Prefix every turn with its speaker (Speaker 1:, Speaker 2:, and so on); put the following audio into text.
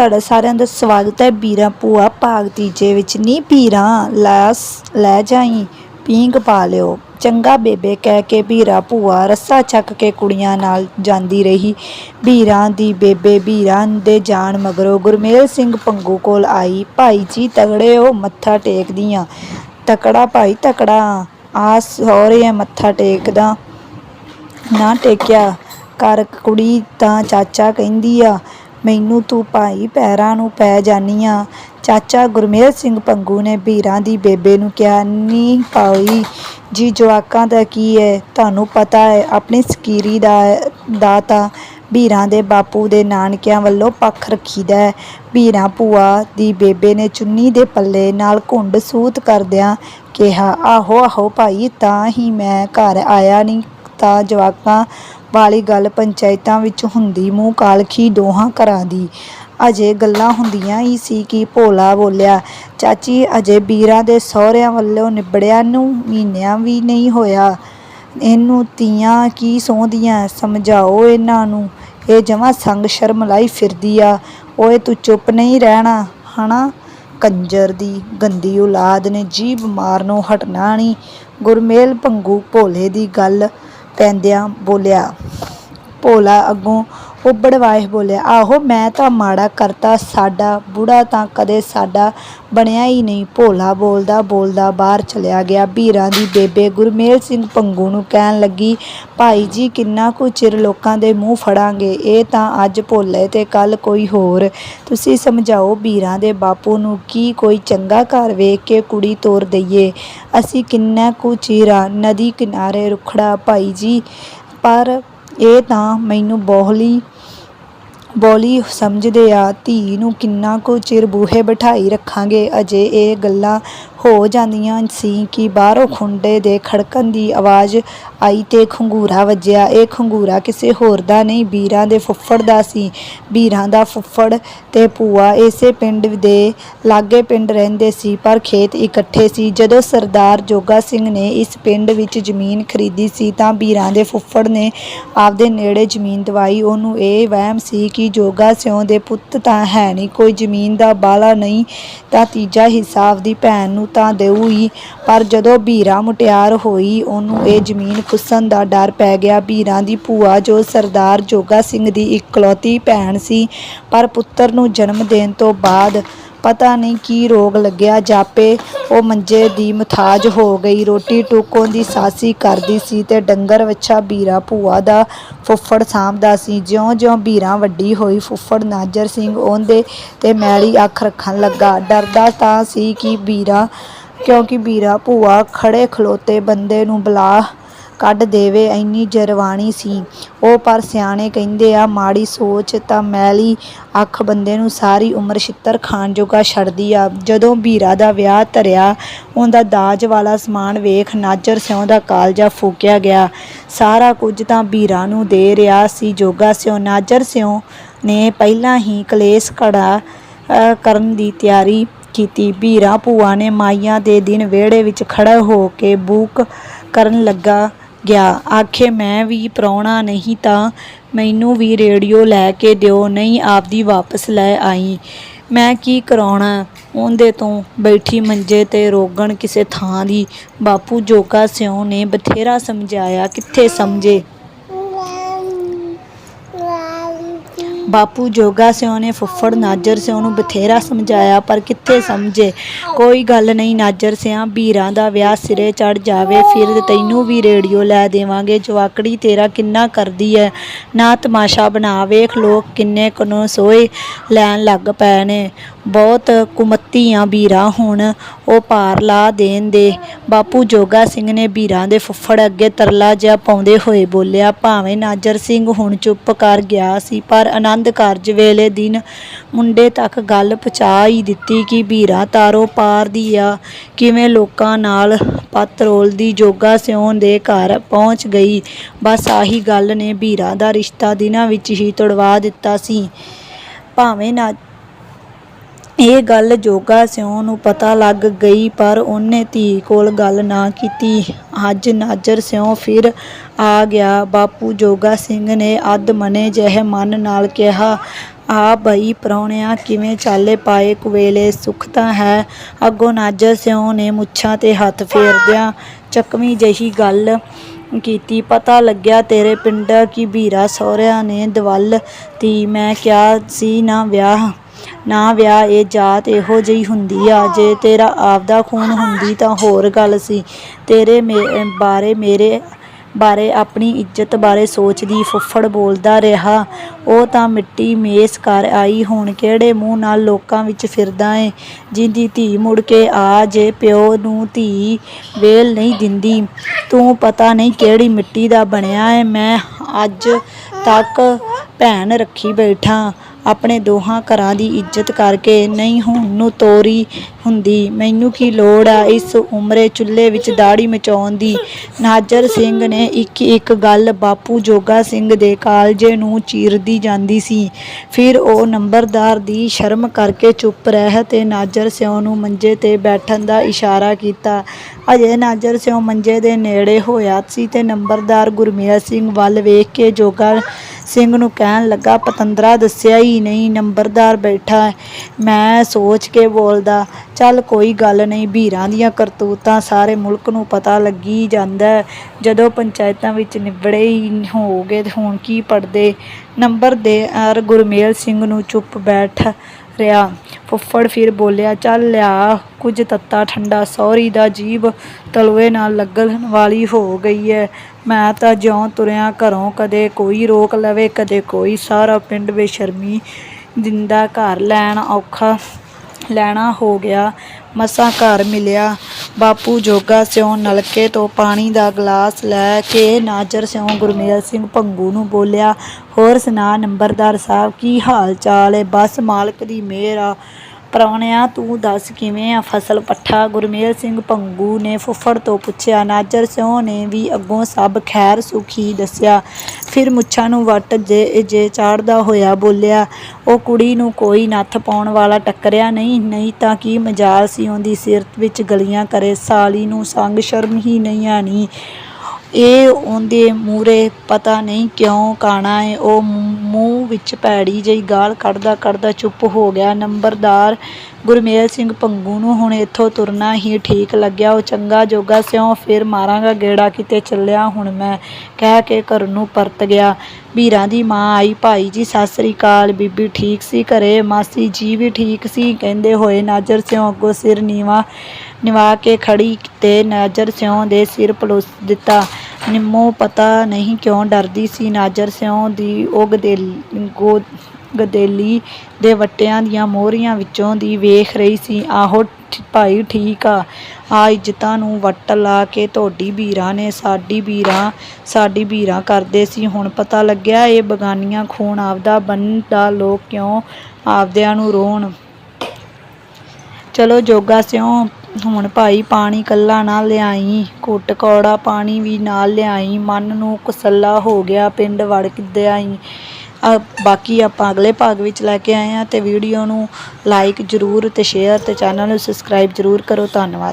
Speaker 1: ਤੁਹਾਡਾ ਸਾਰਿਆਂ ਦਾ ਸਵਾਗਤ ਹੈ ਬੀਰਾ ਭੂਆ ਭਾਗ ਤੀਜੇ ਵਿੱਚ। ਨੀ ਵੀਰਾਂ ਲੈ ਲੈ ਜਾਈ, ਪੀਂਘ ਪਾ ਲਿਓ। ਚੰਗਾ ਬੇਬੇ ਕਹਿ ਕੇ ਵੀਰਾ ਭੂਆ ਰੱਸਾ ਚੱਕ ਕੇ ਕੁੜੀਆਂ ਨਾਲ ਜਾਂਦੀ ਰਹੀ। ਬੀਰਾਂ ਦੀ ਬੇਬੇ ਵੀਰਾਂ ਦੇ ਜਾਣ ਮਗਰੋਂ ਗੁਰਮੇਲ ਸਿੰਘ ਪੰਗੂ ਕੋਲ ਆਈ, ਭਾਈ ਜੀ ਤਗੜੇ ਹੋ, ਮੱਥਾ ਟੇਕਦੀਆਂ। ਤਕੜਾ ਭਾਈ, ਤਕੜਾ। ਆ ਹੈ ਮੱਥਾ ਟੇਕਦਾ। ਨਾ ਟੇਕਿਆ। ਕਰ ਕੁੜੀ ਤਾਂ ਚਾਚਾ ਕਹਿੰਦੀ ਆ ਮੈਨੂੰ ਤੂੰ ਭਾਈ ਪੈਰਾਂ ਨੂੰ ਪੈ ਜਾਨੀ ਆ ਚਾਚਾ ਗੁਰਮੇਲ ਸਿੰਘ ਪੰਗੂ ਨੇ ਵੀਰਾਂ ਦੀ ਬੇਬੇ ਨੂੰ ਕਿਹਾ, ਨੀ ਭਾਈ, ਜੀ ਜਵਾਕਾਂ ਦਾ ਕੀ ਹੈ ਤੁਹਾਨੂੰ ਪਤਾ ਹੈ ਆਪਣੀ ਸਕੀਰੀ ਦਾ ਦਾ ਤਾਂ ਬੀਰਾਂ ਦੇ ਬਾਪੂ ਦੇ ਨਾਨਕਿਆਂ ਵੱਲੋਂ ਪੱਖ ਰੱਖੀਦਾ ਹੈ ਵੀਰਾਂ ਭੂਆ ਦੀ ਬੇਬੇ ਨੇ ਚੁੰਨੀ ਦੇ ਪੱਲੇ ਨਾਲ ਘੁੰਡ ਸੂਤ ਕਰਦਿਆਂ ਕਿਹਾ ਆਹੋ ਆਹੋ ਭਾਈ, ਤਾਂ ਹੀ ਮੈਂ ਘਰ ਆਇਆ ਨਹੀਂ ਤਾਂ ਜਵਾਕਾਂ ਵਾਲੀ ਗੱਲ ਪੰਚਾਇਤਾਂ ਵਿੱਚ ਹੁੰਦੀ, ਮੂੰਹ ਕਾਲਖੀ ਦੋਹਾਂ ਘਰਾਂ ਦੀ। ਅਜੇ ਗੱਲਾਂ ਹੁੰਦੀਆਂ ਹੀ ਸੀ ਕਿ ਭੋਲਾ ਬੋਲਿਆ, ਚਾਚੀ ਅਜੇ ਵੀਰਾਂ ਦੇ ਸਹੁਰਿਆਂ ਵੱਲੋਂ ਨਿਬੜਿਆ ਨੂੰ ਮਹੀਨਿਆਂ ਵੀ ਨਹੀਂ ਹੋਇਆ। ਇਹਨੂੰ ਤੀਆਂ ਕੀ ਸੌਂਦੀਆਂ, ਸਮਝਾਓ ਇਹਨਾਂ ਨੂੰ। ਇਹ ਜਮਾ ਸੰਗ ਸ਼ਰਮ ਲਾਈ ਫਿਰਦੀ ਆ। ਓਏ ਤੂੰ ਚੁੱਪ ਨਹੀਂ ਰਹਿਣਾ, ਹਨਾ? ਕੰਜਰ ਦੀ ਗੰਦੀ ਔਲਾਦ ਨੇ ਜੀਭ ਮਾਰਨੋਂ ਹਟਣਾ ਨਹੀਂ। ਗੁਰਮੇਲ ਭੰਗੂ ਭੋਲੇ ਦੀ ਗੱਲ ਪੈਂਦਿਆਂ ਬੋਲਿਆ ਭੋਲਾ ਅੱਗੋਂ ਉਹ ਬੜਵਾਏ ਬੋਲਿਆ, ਆਹੋ, ਮੈਂ ਤਾਂ ਮਾੜਾ ਕਰਤਾ, ਸਾਡਾ ਬੁੜਾ ਤਾਂ ਕਦੇ ਸਾਡਾ ਬਣਿਆ ਹੀ ਨਹੀਂ। ਭੋਲਾ ਬੋਲਦਾ ਬੋਲਦਾ ਬਾਹਰ ਚਲਿਆ ਗਿਆ। ਬੀਰਾਂ ਦੀ ਬੇਬੇ ਗੁਰਮੇਲ ਸਿੰਘ ਪੰਗੂ ਨੂੰ ਕਹਿਣ ਲੱਗੀ, ਭਾਈ ਜੀ, ਕਿੰਨਾ ਕੁ ਚਿਰ ਲੋਕਾਂ ਦੇ ਮੂੰਹ ਫੜਾਂਗੇ? ਇਹ ਤਾਂ ਅੱਜ ਭੋਲੇ ਤੇ ਕੱਲ ਕੋਈ ਹੋਰ। ਤੁਸੀਂ ਸਮਝਾਓ ਬੀਰਾਂ ਦੇ ਬਾਪੂ ਨੂੰ ਕੀ ਕੋਈ ਚੰਗਾ ਘਰ ਵੇਖ ਕੇ ਕੁੜੀ ਤੋਰ ਦਈਏ? ਅਸੀਂ ਕਿੰਨਾ ਕੁ ਚਿਰਾ ਨਦੀ ਕਿਨਾਰੇ ਰੁਖੜਾ, ਭਾਈ ਜੀ। ਪਰ ਇਹ ਤਾਂ ਮੈਨੂੰ ਬੋਹਲੀ ਬੋਲੀ ਸਮਝਦੇ ਆ ਧੀ ਨੂੰ ਕਿੰਨਾ ਕੁ ਚਿਰ ਬੂਹੇ ਬਿਠਾਈ ਰੱਖਾਂਗੇ? ਅਜੇ ਇਹ ਗੱਲਾਂ ਹੋ ਜਾਂਦੀਆਂ ਸੀ ਕਿ ਬਾਹਰੋਂ ਖੁੰਡੇ ਦੇ ਖੜਕਣ ਦੀ ਆਵਾਜ਼ ਆਈ ਤੇ ਖੰਗੂਰਾ ਵੱਜਿਆ। ਇਹ ਖੰਗੂਰਾ ਕਿਸੇ ਹੋਰ ਦਾ ਨਹੀਂ, ਬੀਰਾਂ ਦੇ ਫੁੱਫੜ ਦਾ ਸੀ। ਬੀਰਾਂ ਦਾ ਫੁੱਫੜ ਤੇ ਭੂਆ ਇਸੇ ਪਿੰਡ ਦੇ ਲਾਗੇ ਪਿੰਡ ਰਹਿੰਦੇ ਸੀ, ਪਰ ਖੇਤ ਇਕੱਠੇ ਸੀ। ਜਦੋਂ ਸਰਦਾਰ ਜੋਗਾ ਸਿੰਘ ਨੇ ਇਸ ਪਿੰਡ ਵਿੱਚ ਜ਼ਮੀਨ ਖਰੀਦੀ ਸੀ, ਤਾਂ ਬੀਰਾਂ ਦੇ ਫੁੱਫੜ ਨੇ ਆਪਦੇ ਨੇੜੇ ਜ਼ਮੀਨ ਦਵਾਈ। ਉਹਨੂੰ ਇਹ ਵਹਿਮ ਸੀ ਕਿ ਜੋਗਾ ਸਿਉਂ ਦੇ ਪੁੱਤ ਤਾਂ ਹੈ ਨਹੀਂ, ਕੋਈ ਜ਼ਮੀਨ ਦਾ ਬਾਲਾ ਨਹੀਂ ਤਾਂ ਤੀਜਾ ਹਿੱਸਾ ਆਪਦੀ ਭੈਣ ਨੂੰ ਤਾਂ ਦੇਊ ਹੀ ਪਰ ਜਦੋਂ ਵੀਰਾ ਮੁਟਿਆਰ ਹੋਈ, ਉਹਨੂੰ ਇਹ ਜ਼ਮੀਨ ਖੁੱਸਣ ਦਾ ਡਰ ਪੈ ਗਿਆ। ਵੀਰਾਂ ਦੀ ਭੂਆ, ਜੋ ਸਰਦਾਰ ਜੋਗਾ ਸਿੰਘ ਦੀ ਇਕਲੌਤੀ ਭੈਣ ਸੀ, ਪਰ ਪੁੱਤਰ ਨੂੰ ਜਨਮ ਦੇਣ ਤੋਂ ਬਾਅਦ ਪਤਾ ਨਹੀਂ ਕੀ ਰੋਗ ਲੱਗਿਆ, ਜਾਪੇ, ਉਹ ਮੰਜੇ ਦੀ ਮਥਾਜ ਹੋ ਗਈ। ਰੋਟੀ ਟੁੱਕੋਂ ਦੀ ਸਾਸੀ ਕਰਦੀ ਸੀ ਤੇ ਡੰਗਰ ਵੱਛਾ ਬੀਰਾ ਭੂਆ ਦਾ ਫੁੱਫੜ ਸਾਂਭਦਾ ਸੀ। ਜਿਉਂ-ਜਿਉਂ ਬੀਰਾ ਵੱਡੀ ਹੋਈ, ਫੁੱਫੜ ਨਾਜਰ ਸਿੰਘ ਉਹਦੇ ਤੇ ਮੈਲੀ ਅੱਖ ਰੱਖਣ ਲੱਗਾ। ਡਰਦਾ ਤਾਂ ਸੀ ਕਿ ਬੀਰਾ, ਕਿਉਂਕਿ ਬੀਰਾ ਭੂਆ ਖੜੇ ਖਲੋਤੇ ਬੰਦੇ ਨੂੰ ਬੁਲਾ ਕੱਢ ਦੇਵੇ, ਇੰਨੀ ਜਰਵਾਣੀ ਸੀ। ਉਹ ਪਰ ਸਿਆਣੇ ਕਹਿੰਦੇ ਆ, ਮਾੜੀ ਸੋਚ ਤਾਂ ਮੈਲੀ ਅੱਖ ਬੰਦੇ ਨੂੰ ਸਾਰੀ ਉਮਰ ਛਿੱਤਰ ਖਾਣ ਜੋਗਾ ਛੱਡਦੀ ਆ। ਜਦੋਂ ਵੀਰਾ ਦਾ ਵਿਆਹ ਧਰਿਆ, ਉਹਦਾ ਦਾਜ ਵਾਲਾ ਸਮਾਨ ਵੇਖ ਨਾਜਰ ਸਿਉਂ ਦਾ ਕਾਲਜਾ ਫੂਕਿਆ ਗਿਆ। ਸਾਰਾ ਕੁਝ ਤਾਂ ਵੀਰਾ ਨੂੰ ਦੇ ਰਿਹਾ ਸੀ ਜੋਗਾ ਸਿਉਂ। ਨਾਜਰ ਸਿਉਂ ਨੇ ਪਹਿਲਾਂ ਹੀ ਕਲੇਸ਼ ਘੜਾ ਕਰਨ ਦੀ ਤਿਆਰੀ ਕੀਤੀ। ਵੀਰਾ ਭੂਆ ਨੇ ਮਾਈਆਂ ਦੇ ਦਿਨ ਵਿਹੜੇ ਵਿੱਚ ਖੜਾ ਹੋ ਕੇ ਬੂਕ ਕਰਨ ਲੱਗਾ। ਗਿਆ। ਆਖੇ, ਮੈਂ ਵੀ ਪ੍ਰਾਹੁਣਾ ਨਹੀਂ ਤਾਂ ਮੈਨੂੰ ਵੀ ਰੇਡੀਓ ਲੈ ਕੇ ਦਿਓ, ਨਹੀਂ ਆਪਦੀ ਵਾਪਸ ਲੈ ਆਈ। ਮੈਂ ਕੀ ਕਰਾਉਣਾ? ਉਹਦੇ ਤੋਂ ਬੈਠੀ ਮੰਜੇ ਤੇ ਰੋਗਣ ਕਿਸੇ ਥਾਂ ਦੀ। ਬਾਪੂ ਜੋਗਾ ਸਿਉਂ ਨੇ ਬਥੇਰਾ ਸਮਝਾਇਆ। ਕਿੱਥੇ ਸਮਝੇ? ਬਾਪੂ ਜੋਗਾ ਸਿਉਂ ਨੇ ਫੁੱਫੜ ਨਾਜਰ ਸਿਉਂ ਨੂੰ ਬਥੇਰਾ ਸਮਝਾਇਆ, ਪਰ ਕਿੱਥੇ ਸਮਝੇ? ਕੋਈ ਗੱਲ ਨਹੀਂ, ਨਾਜਰ ਸਿਆਂ ਵੀਰਾਂ ਦਾ ਵਿਆਹ ਸਿਰੇ ਚੜ ਜਾਵੇ ਫਿਰ ਤੈਨੂੰ ਵੀ ਰੇਡੀਓ ਲੈ ਦੇਵਾਂਗੇ, ਜਵਾਕੜੀ ਤੇਰਾ ਕਿੰਨਾ ਕਰਦੀ ਐ? ਨਾ ਤਮਾਸ਼ਾ ਬਣਾ ਵੇਖ ਲੋਕ ਕਿੰਨੇ ਕਨੋਂ ਸੋਏ, ਲੈਣ ਲੱਗ ਪਏ ਨੇ ਬਹੁਤ ਕੁਮੱਤੀਆਂ ਵੀਰਾਂ ਹੁਣ ਉਹ ਪਾਰ ਲਾ ਦੇਣ ਦੇ। ਬਾਪੂ ਜੋਗਾ ਸਿੰਘ ਨੇ ਵੀਰਾਂ ਦੇ ਫੁੱਫੜ ਅੱਗੇ ਤਰਲਾ ਜਿਹਾ ਪਾਉਂਦੇ ਹੋਏ ਬੋਲਿਆ, ਭਾਵੇਂ ਨਾਜਰ ਸਿੰਘ ਹੁਣ ਚੁੱਪ ਕਰ ਗਿਆ ਸੀ, ਪਰ ਆਨੰਦ ਕਾਰਜ ਵੇਲੇ ਦਿਨ ਮੁੰਡੇ ਤੱਕ ਗੱਲ ਪਹੁੰਚਾ ਹੀ ਦਿੱਤੀ ਕਿ ਵੀਰਾ ਤਾਰੋ ਪਾਰ ਦੀ ਆ। ਕਿਵੇਂ ਲੋਕਾਂ ਨਾਲ ਪੱਤ ਰੋਲਦੀ ਜੋਗਾ ਸਿਉਂ ਦੇ ਘਰ ਪਹੁੰਚ ਗਈ। ਬਸ ਆਹੀ ਗੱਲ ਨੇ, ਵੀਰਾ ਦਾ ਰਿਸ਼ਤਾ ਦਿਨਾਂ ਵਿੱਚ ਹੀ ਤੁੜਵਾ ਦਿੱਤਾ ਸੀ। ਭਾਵੇਂ ਨਾ ਇਹ ਗੱਲ ਜੋਗਾ ਸਿਉਂ ਨੂੰ ਪਤਾ ਲੱਗ ਗਈ, ਪਰ ਉਹਨੇ ਧੀ ਕੋਲ ਗੱਲ ਨਾ ਕੀਤੀ। ਅੱਜ ਨਾਜਰ ਸਿਉਂ ਫਿਰ ਆ ਗਿਆ। ਬਾਪੂ ਜੋਗਾ ਸਿੰਘ ਨੇ ਅੱਧ ਮਨੇ ਜਿਹੇ ਮਨ ਨਾਲ ਕਿਹਾ, ਆ ਬਈ ਪ੍ਰਾਹੁਣਿਆ, ਕਿਵੇਂ ਚਾਲੇ ਪਾਏ ਕੁਵੇਲੇ? ਸੁੱਖ ਤਾਂ ਹੈ। ਅੱਗੋਂ ਨਾਜਰ ਸਿਉਂ ਨੇ ਮੁੱਛਾਂ ਤੇ ਹੱਥ ਫੇਰਦਿਆਂ ਚੱਕਵੀਂ ਜਿਹੀ ਗੱਲ ਕੀਤੀ। ਪਤਾ ਲੱਗਿਆ ਤੇਰੇ ਪਿੰਡ ਕੀ ਵੀਰਾ ਸਹੁਰਿਆਂ ਨੇ ਦਵਲ ਤੀ ਮੈਂ ਕਿਹਾ, ਸੀ ਨਾ ਵਿਆਹ। ਨਾ ਵਿਆਹ ਇਹ ਜਾਤ ਇਹੋ ਜਿਹੀ ਹੁੰਦੀ ਆ। ਜੇ ਤੇਰਾ ਆਪਦਾ ਖੂਨ ਹੁੰਦੀ ਤਾਂ ਹੋਰ ਗੱਲ ਸੀ। ਤੇਰੇ ਮੇ- ਬਾਰੇ ਮੇਰੇ, ਬਾਰੇ ਆਪਣੀ ਇੱਜ਼ਤ ਬਾਰੇ ਸੋਚਦੀ ਫੁੱਫੜ ਬੋਲਦਾ ਰਿਹਾ। ਉਹ ਤਾਂ ਮਿੱਟੀ ਮੇਸ ਕਰ ਆਈ। ਹੁਣ ਕਿਹੜੇ ਮੂੰਹ ਨਾਲ ਲੋਕਾਂ ਵਿੱਚ ਫਿਰਦਾ ਏ? ਜਿੰਦੀ ਧੀ ਮੁੜ ਕੇ ਆ ਜੇ ਪਿਓ ਨੂੰ ਧੀ ਵੇਲ ਨਹੀਂ ਦਿੰਦੀ। ਤੂੰ ਪਤਾ ਨਹੀਂ ਕਿਹੜੀ ਮਿੱਟੀ ਦਾ ਬਣਿਆ ਏ। ਮੈਂ ਅੱਜ ਤੱਕ ਭੈਣ ਰੱਖੀ ਬੈਠਾ। ਆਪਣੇ ਦੋਹਾਂ ਘਰਾਂ ਦੀ ਇੱਜ਼ਤ ਕਰਕੇ ਨਹੀਂ ਹੁਣ ਨੂੰ ਤੋਰੀ ਹੁੰਦੀ। ਮੈਨੂੰ ਕੀ ਲੋੜ ਆ ਇਸ ਉਮਰੇ ਚੁੱਲ੍ਹੇ ਵਿੱਚ ਦਾੜੀ ਮਚਾਉਣ ਦੀ? ਨਾਜਰ ਸਿੰਘ ਨੇ ਇੱਕ ਇੱਕ ਗੱਲ ਬਾਪੂ ਜੋਗਾ ਸਿੰਘ ਦੇ ਕਾਲਜੇ ਨੂੰ ਚੀਰਦੀ ਜਾਂਦੀ ਸੀ। ਫਿਰ ਉਹ ਨੰਬਰਦਾਰ ਦੀ ਸ਼ਰਮ ਕਰਕੇ ਚੁੱਪ ਰਹਿ ਤੇ ਨਾਜਰ ਸਿਉ ਨੂੰ ਮੰਜੇ ਤੇ ਬੈਠਣ ਦਾ ਇਸ਼ਾਰਾ ਕੀਤਾ। ਅਜੇ ਨਾਜਰ ਸਿਉ ਮੰਜੇ ਦੇ ਨੇੜੇ ਹੋਇਆ ਸੀ ਤੇ ਨੰਬਰਦਾਰ ਗੁਰਮੇਲ ਸਿੰਘ ਵੱਲ ਵੇਖ ਕੇ ਜੋਗਾ ਸਿੰਘ ਨੂੰ ਕਹਿਣ ਲੱਗਾ, ਪਤੰਦਰਾ ਦੱਸਿਆ ਹੀ ਨਹੀਂ, ਨੰਬਰਦਾਰ ਬੈਠਾ ਮੈਂ ਸੋਚ ਕੇ ਬੋਲਦਾ, ਚੱਲ ਕੋਈ ਗੱਲ ਨਹੀਂ ਵੀਰਾਂ ਦੀਆਂ ਕਰਤੂਤਾਂ ਸਾਰੇ ਮੁਲਕ ਨੂੰ ਪਤਾ ਲੱਗੀ ਜਾਂਦਾ ਜਦੋਂ ਪੰਚਾਇਤਾਂ ਵਿੱਚ ਨਿਬੜੇ ਹੀ ਹੋਗੇ ਤੇ ਹੁਣ ਕੀ ਪੜਦੇ number they are Gurmel Singh ਨੂੰ ਚੁੱਪ ਬੈਠ ਰਿਹਾ। ਫੁੱਫੜ ਫਿਰ ਬੋਲਿਆ, ਚੱਲ ਲਿਆ, ਕੁਝ ਤੱਤਾ ਠੰਡਾ, ਸੌਰੀ ਦਾ ਜੀਬ ਤਲਵੇ ਨਾਲ ਲੱਗਣ ਵਾਲੀ ਹੋ ਗਈ ਹੈ। ਮੈਂ ਤਾਂ ਜਿਉਂ ਤੁਰਿਆ ਘਰੋਂ ਕਦੇ ਕੋਈ ਰੋਕ ਲਵੇ, ਕਦੇ ਕੋਈ ਸਾਰਾ ਪਿੰਡ ਬੇਸ਼ਰਮੀ ਦਿੰਦਾ ਘਰ। ਲੈਣ ਔਖਾ, ਲੈਣਾ ਹੋ ਗਿਆ, ਮਸਾਂ ਘਰ ਮਿਲਿਆ। ਬਾਪੂ ਜੋਗਾ ਸਿਉਂ ਨਲਕੇ ਤੋਂ ਪਾਣੀ ਦਾ ਗਲਾਸ ਲੈ ਕੇ ਨਾਜਰ ਸਿਉਂ ਗੁਰਮੇਲ ਸਿੰਘ ਭੰਗੂ ਨੂੰ ਬੋਲਿਆ, ਹੋਰ ਸੁਣਾ ਨੰਬਰਦਾਰ ਸਾਹਿਬ, ਕੀ ਹਾਲ ਚਾਲ ਹੈ ਬਸ ਮਾਲਕ ਦੀ ਮਿਹਰ ਆ। ਪ੍ਰਾਹੁਣਿਆ, ਤੂੰ ਦੱਸ ਕਿਵੇਂ ਆ ਫਸਲ ਪੱਠਾ? ਗੁਰਮੇਲ ਸਿੰਘ ਪੰਗੂ ਨੇ ਫੁੱਫੜ ਤੋਂ ਪੁੱਛਿਆ, ਨਾਜਰ, ਸਿਉ ਨੇ ਵੀ ਅੱਗੋਂ ਸਭ ਖੈਰ ਸੁਖੀ ਦੱਸਿਆ। ਫਿਰ ਮੁੱਛਾਂ ਨੂੰ ਵੱਟ ਜੇ ਜੇ ਚਾੜਦਾ ਹੋਇਆ ਬੋਲਿਆ, ਉਹ ਕੁੜੀ ਨੂੰ ਕੋਈ ਨੱਥ ਪਾਉਣ ਵਾਲਾ ਟੱਕਰਿਆ ਨਹੀਂ ਨਹੀਂ ਤਾਂ ਕੀ ਮਜਾਲ ਸੀ ਉਹਦੀ ਸਿਰ ਵਿੱਚ ਗਲੀਆਂ ਕਰੇ, ਸਾਲੀ ਨੂੰ ਸੰਗ ਸ਼ਰਮ ਹੀ ਨਹੀਂ ਆਣੀ ਇਹ ਉਹਦੇ ਮੂਹਰੇ ਪਤਾ ਨਹੀਂ ਕਿਉਂ ਕਾਣਾ ਏ, ਉਹ ਮੂੰਹ- ਮੂੰਹ ਵਿੱਚ ਭੈੜੀ ਜਿਹੀ ਗਾਲ ਕੱਢਦਾ ਕੱਢਦਾ ਚੁੱਪ ਹੋ ਗਿਆ। ਨੰਬਰਦਾਰ ਗੁਰਮੇਲ ਸਿੰਘ ਪੰਗੂ ਨੂੰ ਹੁਣ ਇੱਥੋਂ ਤੁਰਨਾ ਹੀ ਠੀਕ ਲੱਗਿਆ। ਉਹ ਚੰਗਾ ਜੋਗਾ ਸਿਉਂ ਫਿਰ ਮਾਰਾਂਗਾ ਗੇੜਾ ਕਿਤੇ ਚੱਲਿਆ। ਹੁਣ ਮੈਂ ਕਹਿ ਕੇ ਘਰ ਨੂੰ ਪਰਤ ਗਿਆ। ਵੀਰਾਂ ਦੀ ਮਾਂ ਆਈ, ਭਾਈ ਜੀ, ਸਤਿ ਸ੍ਰੀ ਅਕਾਲ। ਬੀਬੀ ਠੀਕ ਸੀ ਘਰੇ? ਮਾਸੀ ਜੀ ਵੀ ਠੀਕ ਸੀ? ਕਹਿੰਦੇ, ਹੋਏ ਨਾਜਰ ਸਿਉਂ ਅੱਗੋਂ ਸਿਰ ਨੀਵਾ, ਨਿਵਾ ਕੇ ਖੜੀ ਤੇ ਨਾਜਰ ਸਿਉਂ ਦੇ ਸਿਰ ਪਲੋਸ ਦਿੱਤਾ। ਨਿੰਮੋ ਪਤਾ ਨਹੀਂ ਕਿਉਂ ਡਰਦੀ ਸੀ। ਨਾਜਰ ਸਿਉਂ ਦੀ ਉਹ ਗਦੇਲ ਗੋ ਗਦੇਲੀ ਦੇ ਵੱਟਿਆਂ ਦੀਆਂ ਮੋਹਰੀਆਂ ਵਿੱਚੋਂ ਦੀ ਵੇਖ ਰਹੀ ਸੀ। ਆਹੋ ਭਾਈ ਠੀਕ ਆ। ਆ ਇੱਜ਼ਤਾਂ ਨੂੰ ਵੱਟ ਲਾ ਕੇ ਤੁਹਾਡੀ ਵੀਰਾਂ ਨੇ ਸਾਡੀ ਵੀਰਾਂ ਸਾਡੀ ਵੀਰਾਂ ਕਰਦੇ ਸੀ। ਹੁਣ ਪਤਾ ਲੱਗਿਆ ਇਹ ਬਗਾਨੀਆਂ ਖੂਨ ਆਪਦਾ ਬੰਦਾ ਲੋਕ ਕਿਉਂ ਆਪਦਿਆਂ ਨੂੰ ਰੋਣ। ਚਲੋ ਜੋਗਾ ਸਿਉ, ਹੁਣ ਭਾਈ ਪਾਣੀ ਕੱਲਾ ਨਾ ਲਿਆਈ, ਘੁੱਟ ਕੌੜਾ ਪਾਣੀ ਵੀ ਨਾਲ ਲਿਆਈ। ਮਨ ਨੂੰ ਕੁਸੱਲਾ ਹੋ ਗਿਆ ਪਿੰਡ ਵੜ ਕਿੱਦੇ ਬਾਕੀ ਆਪਾਂ ਅਗਲੇ ਭਾਗ ਵਿੱਚ ਲੈ ਕੇ ਆਏ ਹਾਂ ਤੇ ਵੀਡੀਓ ਨੂੰ ਲਾਈਕ ਜਰੂਰ ਤੇ ਸ਼ੇਅਰ ਤੇ ਚੈਨਲ ਨੂੰ ਸਬਸਕ੍ਰਾਈਬ ਜਰੂਰ ਕਰੋ, ਧੰਨਵਾਦ।